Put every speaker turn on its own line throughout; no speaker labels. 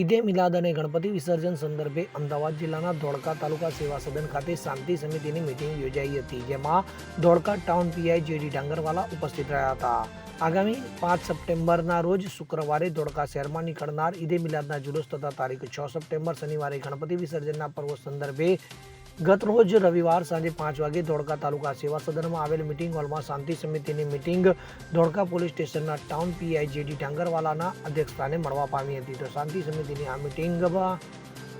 ઈદે મિલાદ અને ગણપતિ વિસર્જન સંદર્ભે અમદાવાદ જિલ્લાના ધોળકા તાલુકા સેવા સદન ખાતે શાંતિ સમિતિની મિટિંગ યોજાઈ હતી, જેમાં Dholka town PI JD Dangarwala ઉપસ્થિત રહ્યા હતા. આગામી પાંચ સપ્ટેમ્બરના રોજ શુક્રવારે ધોળકા શહેરમાં નીકળનાર ઈદે મિલાદના જુલુસ તથા તારીખ છ સપ્ટેમ્બર શનિવારે ગણપતિ વિસર્જનના પર્વ સંદર્ભે ગત રોજ રવિવાર સાંજે પાંચ વાગે ધોળકા તાલુકા સેવા સદનમાં આવેલ મિટિંગ હોલમાં શાંતિ સમિતિની મિટિંગ ધોળકા પોલીસ સ્ટેશનના ટાઉન પીઆઈ જેડી ડાંગરવાલાના અધ્યક્ષસ્થાને મળવા પામી હતી. તો શાંતિ સમિતિની આ મિટિંગમાં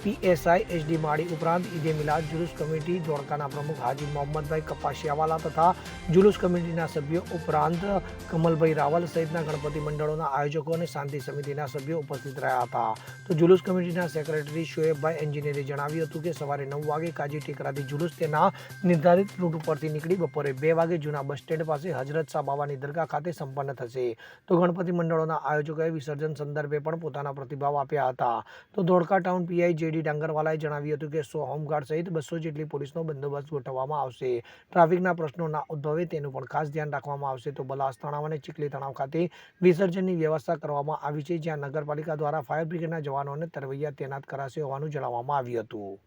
પીએસઆઈ એચડી માળી ઉપરાંત ઈદે મિલાદ જુલુસ કમિટી ધોળકાના પ્રમુખ હાજી મોહમ્મદભાઈ કપાસિયાવાલા તથા જુલુસ કમિટીના સભ્યો ઉપરાંત કમલભાઈ રાવલ સહિતના ગણપતિ મંડળોના આયોજકો અને શાંતિ સમિતિના સભ્યો ઉપસ્થિત રહ્યા હતા. તો જુલુસ કમિટીના સેક્રેટરી શોએબભાઈ એન્જિનિયરે જણાવ્યું હતું કે સવારે નવ વાગે કાજી ટેકરાથી જુલુસ તેના નિર્ધારિત રૂટ ઉપરથી નીકળી બપોરે બે વાગે જૂના બસ સ્ટેન્ડ પાસે હજરત શાહ બાવાની દરગાહ ખાતે સંપન્ન થશે. તો ગણપતિ મંડળોના આયોજકોએ વિસર્જન સંદર્ભે પણ પોતાના પ્રતિભાવ આપ્યા હતા. તો ધોળકા ટાઉન પીઆઈ જેડી ડાંગરવાલાએ જણાવ્યું હતું કે સો હોમગાર્ડ સહિત બસો જેટલી પોલીસનો બંદોબસ્ત ગોઠવવામાં આવશે. ટ્રાફિકના પ્રશ્નો ઉદ્ભવે તેનું પણ ખાસ ધ્યાન રાખવામાં આવશે. તો બલાસ તણાવ અને ચીખલી તણાવ ખાતે વિસર્જનની વ્યવસ્થા કરવામાં આવી છે, જ્યાં નગરપાલિકા દ્વારા ફાયર બ્રિગેડના જવાનો અને તરવૈયા તૈનાત કરાશે હોવાનું જણાવવામાં આવ્યું હતું.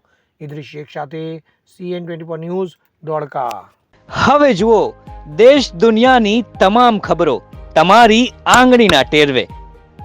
ઇદ્રિસ શેખ સાથે સીએન ટ્વેન્ટી ન્યૂઝ દોડકા
હવે જુઓ, દેશ દુનિયાની તમામ ખબરો તમારી આંગળીના ટેરવે.